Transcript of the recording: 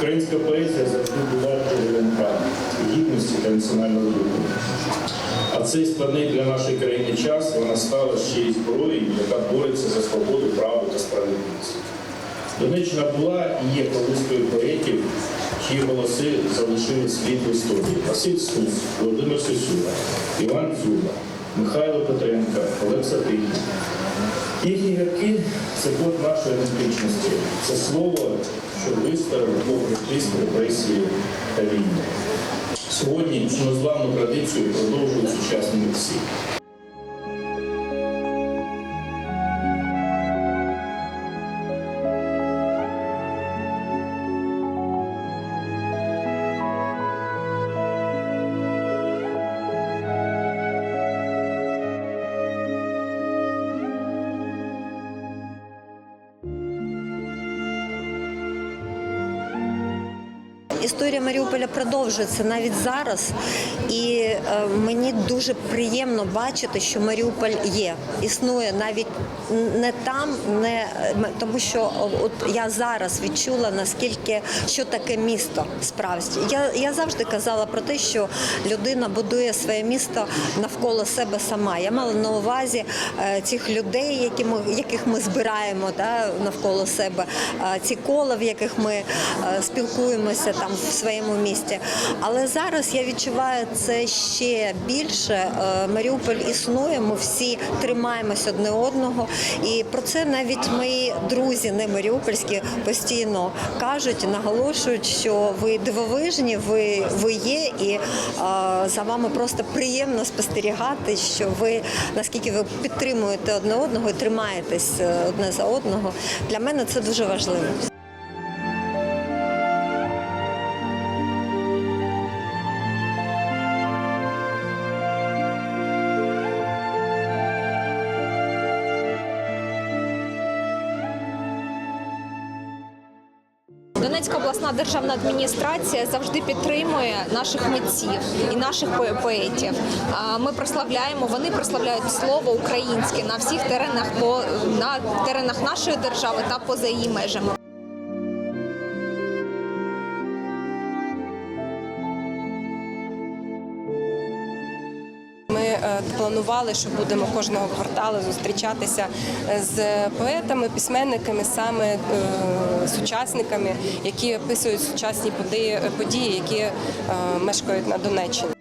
Українська поезія завжди була джерелом правди, гідності та національного духу. А цей складний для нашої країни час вона стала ще й зброєю, яка бореться за свободу, правду та справедливість. Донеччина була і є колискою поетів, чиї голоси залишили слід в історії. Василь Стус, Володимир Сисюра, Іван Дзюба, Михайло Петренко, Олег Сатинів. Їхні гірки це код нашої ідентичності. Це слово, що виставило попри тиск, репресії та війни. Сьогодні цю незламну традицію продовжують сучасні митці. Історія Маріуполя продовжується навіть зараз, і е, мені дуже приємно бачити, що Маріуполь є, існує навіть не там, не тому що от я зараз відчула наскільки що таке місто справді. Я, я завжди казала про те, що людина будує своє місто навколо себе сама. Я мала на увазі е, цих людей, які ми, яких ми збираємо да, навколо себе, е, ці кола, в яких ми спілкуємося там в своєму місті. Але зараз я відчуваю це ще більше. Е, Маріуполь існує, ми всі тримаємось одне одного. І про це навіть мої друзі, не маріупольські, постійно кажуть, наголошують, що ви дивовижні, ви, ви є, і е, за вами просто приємно спостерігати, що ви наскільки ви підтримуєте одне одного і тримаєтесь е, одне за одного. Для мене це дуже важливо. Донецька обласна державна адміністрація завжди підтримує наших митців і наших поетів. Ми прославляємо, вони прославляють слово українське на всіх теренах по на теренах нашої держави та поза її межами. Планували, що будемо кожного кварталу зустрічатися з поетами, письменниками, саме е, сучасниками, які описують сучасні події, які е, мешкають на Донеччині.